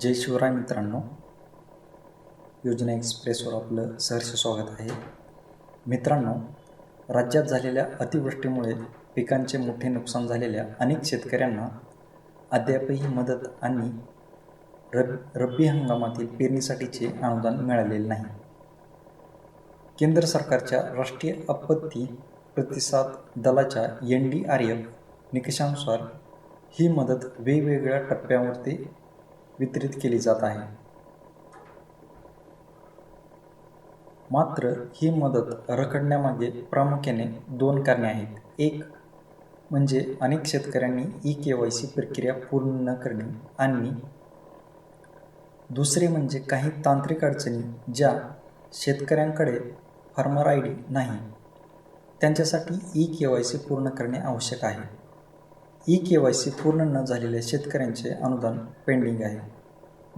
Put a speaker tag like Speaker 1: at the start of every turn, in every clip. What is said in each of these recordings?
Speaker 1: जय शिवराय मित्रांनो. योजना एक्सप्रेसवर आपलं सहर्ष स्वागत आहे. मित्रांनो राज्यात झालेल्या अतिवृष्टीमुळे पिकांचे मोठे नुकसान झालेल्या अनेक शेतकऱ्यांना अद्यापही मदत आणि रब रब्बी हंगामातील पेरणीसाठीचे अनुदान मिळालेले नाही. केंद्र सरकारच्या राष्ट्रीय आपत्ती प्रतिसाद दलाच्या एन डी आर एफ निकषानुसार ही मदत वेगवेगळ्या टप्प्यावरती वितरित केली जात आहे. मात्र ही मदत रखडण्यामागे प्रामुख्याने दोन कारणे आहेत. एक म्हणजे अनेक शेतकऱ्यांनी ई के वाय सी प्रक्रिया पूर्ण न करणे आणि दुसरे म्हणजे काही तांत्रिक अडचणी ज्या शेतकऱ्यांकडे फार्मर आय डी नाही त्यांच्यासाठी ई के वाय सी पूर्ण करणे आवश्यक आहे. ई के वाय सी पूर्ण न झालेल्या शेतकऱ्यांचे अनुदान पेंडिंग आहे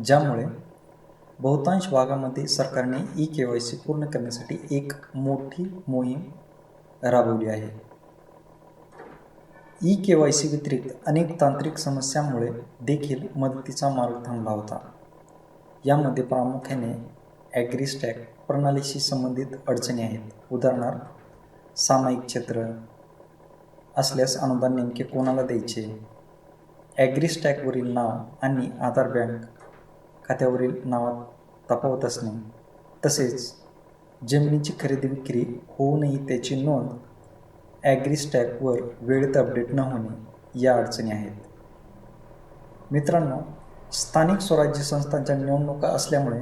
Speaker 1: ज्यामुळे बहुतांश भागामध्ये सरकारने ई के वाय सी पूर्ण करण्यासाठी एक मोठी मोहीम राबवली आहे. ई के वाय सी व्यतिरिक्त अनेक तांत्रिक समस्यांमुळे देखील मदतीचा मार्ग थांबला होता. यामध्ये प्रामुख्याने ॲग्रिस्टॅक प्रणालीशी संबंधित अडचणी आहेत. उदाहरणार्थ सामायिक क्षेत्र असल्यास अनुदान नेमके कोणाला द्यायचे? ॲग्रीस्टॅकवरील नाव आणि आधार बँक खात्यावरील नावात तफावत असणे तसेच जमिनीची खरेदी विक्री होऊनही त्याची नोंद ॲग्रीस्टॅकवर वेळेत अपडेट न होणे या अडचणी आहेत. मित्रांनो स्थानिक स्वराज्य संस्थांच्या निवडणुका असल्यामुळे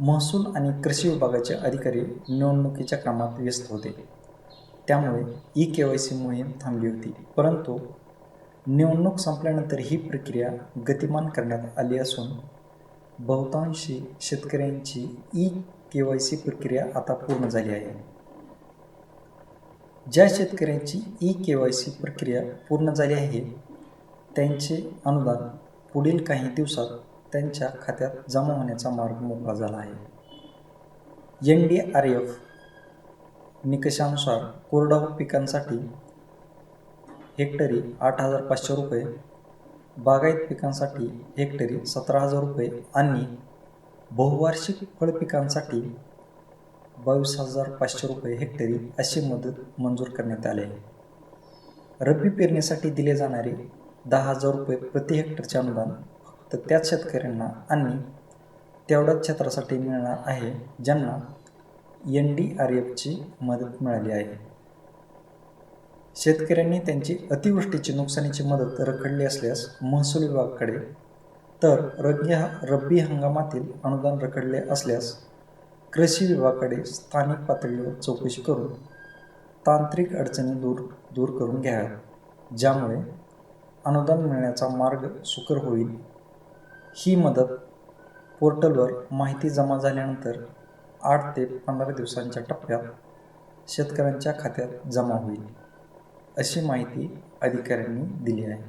Speaker 1: महसूल आणि कृषी विभागाचे अधिकारी निवडणुकीच्या कामात व्यस्त होते. त्यामुळे ई के वाय सी मोहीम थांबली होती. परंतु निवडणूक संपल्यानंतर ही प्रक्रिया गतिमान करण्यात आली असून बहुतांशी शेतकऱ्यांची ई के वाय सी प्रक्रिया आता पूर्ण झाली आहे. ज्या शेतकऱ्यांची ई के वाय सी प्रक्रिया पूर्ण झाली आहे त्यांचे अनुदान पुढील काही दिवसात त्यांच्या खात्यात जमा होण्याचा मार्ग मोकळा झाला आहे. एन डी आर एफ निकषानुसार कोरडवाहू पिकांसाठी हेक्टरी आठ हजार पाचशे रुपये बागायत पिकांसाठी हेक्टरी सतरा हजार रुपये आणि बहुवार्षिक फळ पिकांसाठी बावीस हजार पाचशे रुपये हेक्टरी अशी मदत मंजूर करण्यात आले. आहे रब्बी पेरणीसाठी दिले जाणारे दहा हजार रुपये प्रति हेक्टरचे अनुदान फक्त त्याच शेतकऱ्यांना आणि तेवढ्याच क्षेत्रासाठी मिळणार आहे ज्यांना एन डी आर एफची मदत मिळाली आहे. शेतकऱ्यांनी त्यांची अतिवृष्टीची नुकसानीची मदत रखडली असल्यास महसूल विभागाकडे तर रब्बी रब्बी हंगामातील अनुदान रखडले असल्यास कृषी विभागाकडे स्थानिक पातळीवर चौकशी करून तांत्रिक अडचणी दूर दूर करून घ्याव्यात ज्यामुळे अनुदान मिळण्याचा मार्ग सुकर होईल. ही मदत पोर्टलवर माहिती जमा झाल्यानंतर आठ ते पंधरा दिवसांच्या टप्प्यात शेतकऱ्यांच्या खात्यात जमा होईल अशी माहिती अधिकाऱ्यांनी दिली आहे.